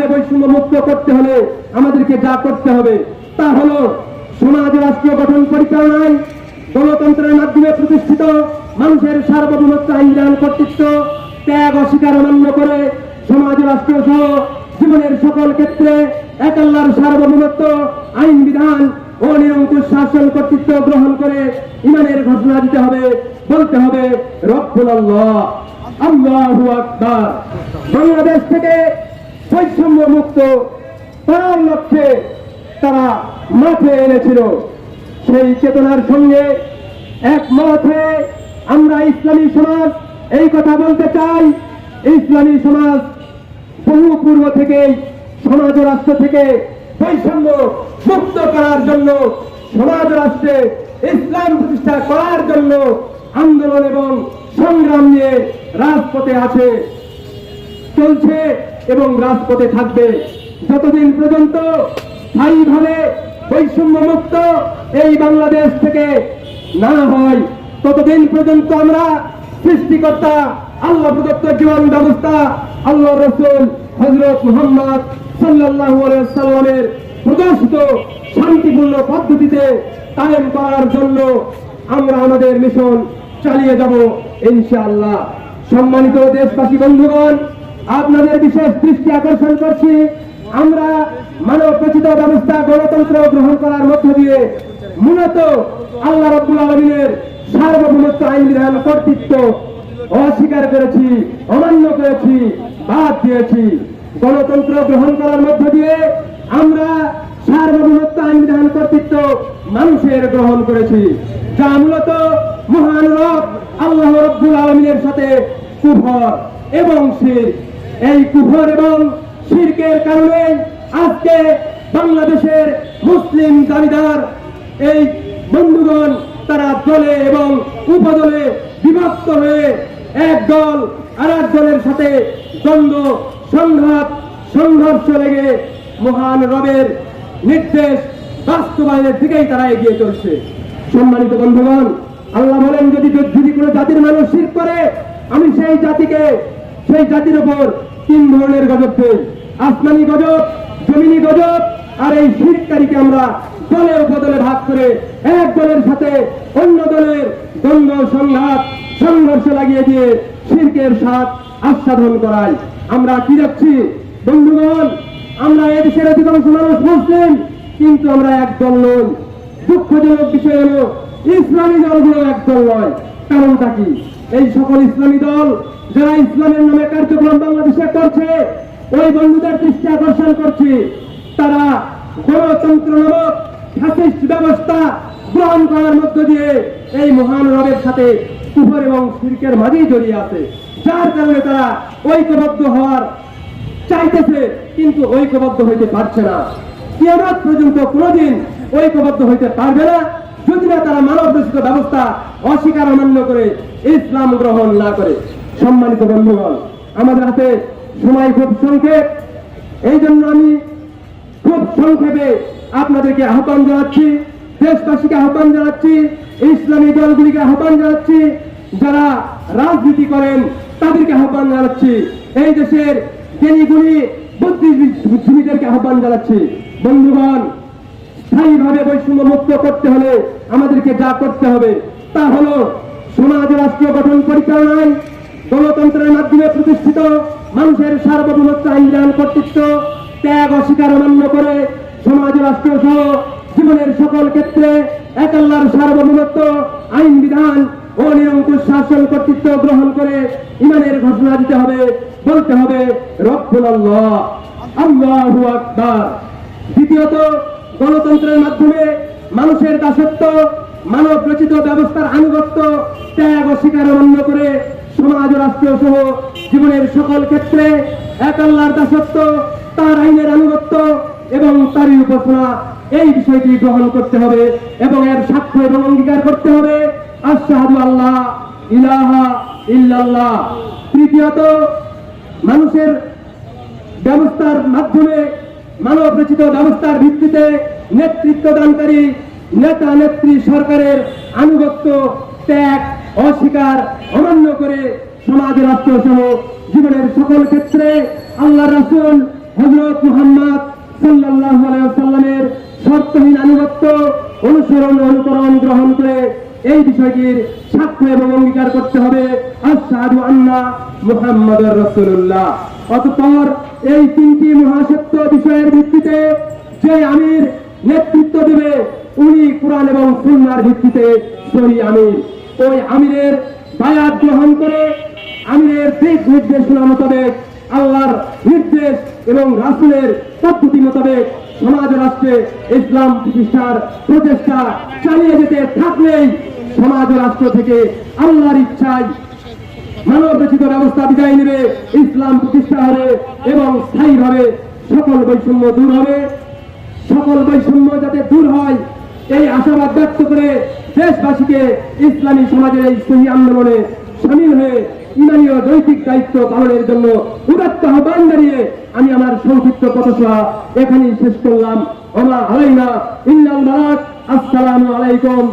স্থায়ীভাবে বৈষম্য মুক্ত করতে হলে আমাদেরকে যা করতে হবে তা হলো সমাজ রাষ্ট্রীয় গঠন পরিচালনায় গণতন্ত্রের মাধ্যমে প্রতিষ্ঠিত মানুষের সার্বভৌমত্ব আইন কর্তৃত্ব ত্যাগ অস্বীকার অমান্য করে সমাজ রাষ্ট্র সহ জীবনের সকল ক্ষেত্রে এক আল্লাহর সার্বভৌমত্ব, আইন বিধান ও নিরঙ্কুশ শাসন কর্তৃত্ব গ্রহণ করে ইমানের ঘোষণা দিতে হবে, বলতে হবে রব্বুল আল্লাহ আল্লাহু আকবার। বাংলাদেশ থেকে বৈষম্য মুক্ত করার লক্ষ্যে তারা মাঠে এনেছিল। সেই চেতনার সঙ্গে একমত হয়ে আমরা ইসলামী সমাজ, এই কথা বলতে চাই, ইসলামী সমাজ বহু পূর্ব থেকেই সমাজ রাষ্ট্র থেকে বৈষম্য মুক্ত করার জন্য, সমাজ রাষ্ট্রে ইসলাম প্রতিষ্ঠা করার জন্য আন্দোলন এবং সংগ্রাম নিয়ে রাজপথে আছে। চলছে এবং রাজপথে থাকবে। যতদিন পর্যন্ত স্থায়ীভাবে বৈষম্য মুক্ত এই বাংলাদেশ থেকে না হয়, ততদিন পর্যন্ত আমরা সৃষ্টিকর্তা, আল্লাহ প্রদত্ত জীবন ব্যবস্থা, আল্লাহ রসুল হজরত মোহাম্মদ সাল্লাহ সাল্লামের প্রদর্শিত শান্তিপূর্ণ পদ্ধতিতে কায়েম করার জন্য আমরা আমাদের মিশন চালিয়ে যাব, ইনশাআল্লাহ। সম্মানিত দেশবাসী, বন্ধুগণ আপনাদের বিশেষ দৃষ্টি আকর্ষণ করছি। আমরা মানব রচিত ব্যবস্থা গণতন্ত্র গ্রহণ করার মধ্য দিয়ে মূলত আল্লাহ রব্বুল আলমিনের সার্বভৌমত্ব আইন বিধান কর্তৃত্ব অস্বীকার করেছি, অমান্য করেছি, বাদ দিয়েছি। গণতন্ত্র গ্রহণ করার মধ্য দিয়ে আমরা সার্বভৌমত্ব আইন বিধান কর্তৃত্ব মানুষের গ্রহণ করেছি, যা মূলত মহান রব আল্লাহ রব্বুল আলমিনের সাথে কুফর এবং শির এই কুফর এবং শিরকের কারণে আজকে বাংলাদেশের মুসলিম দাবিদার, এই বন্ধুগণ তারা দলে এবং উপদলে বিভক্ত হয়ে এক দল আর এক দলের সাথে দ্বন্দ্ব, সংঘাত, সংঘর্ষ লেগে মহান রবের নির্দেশ বাস্তবায়নের দিকেই তারা এগিয়ে চলছে। সম্মানিত বন্ধুগণ, আল্লাহ বলেন, যদি যদি কোনো জাতির মানুষ শির করে, আমি সেই জাতিকে সেই জাতির উপর তিন ধরনের গজব দেই আসমানি গজব, জমিনি গজব, আর এই শিরকারীকে আমরা দলে উপদলে ভাগ করে এক দলের সাথে অন্য দলের দ্বন্দ্ব, সংঘাত, সংঘর্ষ লাগিয়ে দিয়ে শিরকের স্বাদ আস্বাদন করাই। আমরা কি যাচ্ছি? বন্ধুগণ, আমরা এদেশের অধিকাংশ মানুষ মুসলিম, কিন্তু আমরা একদল নই। দুঃখজনক বিষয় হলো, ইসলামী দলগুলো একদল নয়। কারণটা কি? এই সকল ইসলামী দল যারা ইসলামের নামে কার্যক্রম বাংলাদেশে করছে, ওই বন্ধুদের দৃষ্টি আকর্ষণ করছি। তারা গণতন্ত্র নামক ফ্যাসিস্ট ব্যবস্থা গ্রহণ করার মধ্য দিয়ে এই মহান রবের সাথে কুফর এবং শিরকের মাঝেই জড়িয়ে আছে। যার কারণে তারা ঐক্যবদ্ধ হওয়ার চাইতেছে, কিন্তু ঐক্যবদ্ধ হইতে পারছে না। কিয়ামত পর্যন্ত কোনোদিন ঐক্যবদ্ধ হইতে পারবে না। যদি না তারা মানব দূষিত ব্যবস্থা অস্বীকার অমান্য করে, ইসলাম গ্রহণ না করে। সম্মানিত বন্ধুগণ, আমাদের হাতে সময় খুব সংক্ষেপ। এই জন্য আমি খুব সংক্ষেপে আপনাদেরকে আহ্বান জানাচ্ছি, দেশবাসীকে আহ্বান জানাচ্ছি, ইসলামী দলগুলিকে আহ্বান জানাচ্ছি, যারা রাজনীতি করেন তাদেরকে আহ্বান জানাচ্ছি। এই দেশের জ্ঞানী গুণী বুদ্ধিজীবীদেরকে আহ্বান জানাচ্ছি। বন্ধুগণ বৈষম্য মুক্ত করতে হলে আমাদেরকে যা করতে হবে, তা হলো সমাজ রাষ্ট্রীয় গঠন পরিচালনায় গণতন্ত্রের মাধ্যমে প্রতিষ্ঠিত মানুষের সার্বভৌমত্ব আইন কর্তৃত্ব, ত্যাগ, অস্বীকার, অমান্য করে সমাজ রাষ্ট্র সহ জীবনের সকল ক্ষেত্রে এক আল্লাহর সার্বভৌমত্ব, আইন, বিধান ও নিরঙ্কুশ শাসন কর্তৃত্ব গ্রহণ করে ইমানের ঘোষণা দিতে হবে, বলতে হবে রব্বুল আল্লাহ আল্লাহু দ্বিতীয়ত গণতন্ত্রের মাধ্যমে মানুষের দাসত্ব, মানব রচিত ব্যবস্থার আনুগত্য, ত্যাগ অস্বীকার অন্য করে সমাজ রাষ্ট্র সহ জীবনের সকল ক্ষেত্রে এক আল্লাহর দাসত্ব, তার আইনের আনুগত্য এবং তারই উপাসনা, এই বিষয়টি গ্রহণ করতে হবে এবং এর সাক্ষ্য এবং অঙ্গীকার করতে হবে। আশাহাদু আল্লাহ ইলাহা ইল্লাল্লাহ। তৃতীয়ত, মানুষের ব্যবস্থার মাধ্যমে মানব রচিত ব্যবস্থার ভিত্তিতে নেতৃত্ব দানকারী নেতা নেত্রী সরকারের আনুগত্য ত্যাগ, অস্বীকার, অমান্য করে সমাজ রাষ্ট্র সহ জীবনের সকল ক্ষেত্রে আল্লাহ রাসুল হজরত মুহাম্মদ সাল্লাল্লাহু আলাইহি ওয়াসাল্লামের শর্তহীন আনুগত্য অনুসরণ অনুকরণ গ্রহণ করে এই বিষয়টির সাক্ষ্য এবং অঙ্গীকার করতে হবে। আশহাদু আন্না মুহাম্মাদুর রাসূলুল্লাহ। অতঃপর এই তিনটি মহাসত্য বিষয়ের ভিত্তিতে যে আমির নেতৃত্ব দেবে, উনি কোরআন এবং সুন্নাহর ভিত্তিতে সহি আমির। ওই আমিরের বায়াত গ্রহণ করে আমিরের দিক নির্দেশনা মোতাবেক, আল্লাহর নির্দেশ এবং রাসুলের পদ্ধতি মোতাবেক সমাজ রাষ্ট্রে ইসলাম প্রতিষ্ঠার প্রচেষ্টা চালিয়ে যেতে থাকলেই সমাজ রাষ্ট্র থেকে আল্লাহর ইচ্ছায় মানব রচিত ব্যবস্থা বিদায় নেবে, ইসলাম প্রতিষ্ঠা হবে এবং স্থায়ীভাবে সকল বৈষম্য দূর হবে। সকল বৈষম্য যাতে দূর হয়, এই আশাবাদ ব্যক্ত করে দেশবাসীকে ইসলামী সমাজের এই সহি আন্দোলনে সামিল হয়ে ইমানীয় নৈতিক দায়িত্ব পালনের জন্য উদাত্ত আহ্বান দাঁড়িয়ে আমি আমার সংক্ষিপ্ত পথসভা এখানেই শেষ করলাম। ওমা আলাইনা বারাক আসসালামু আলাইকুম।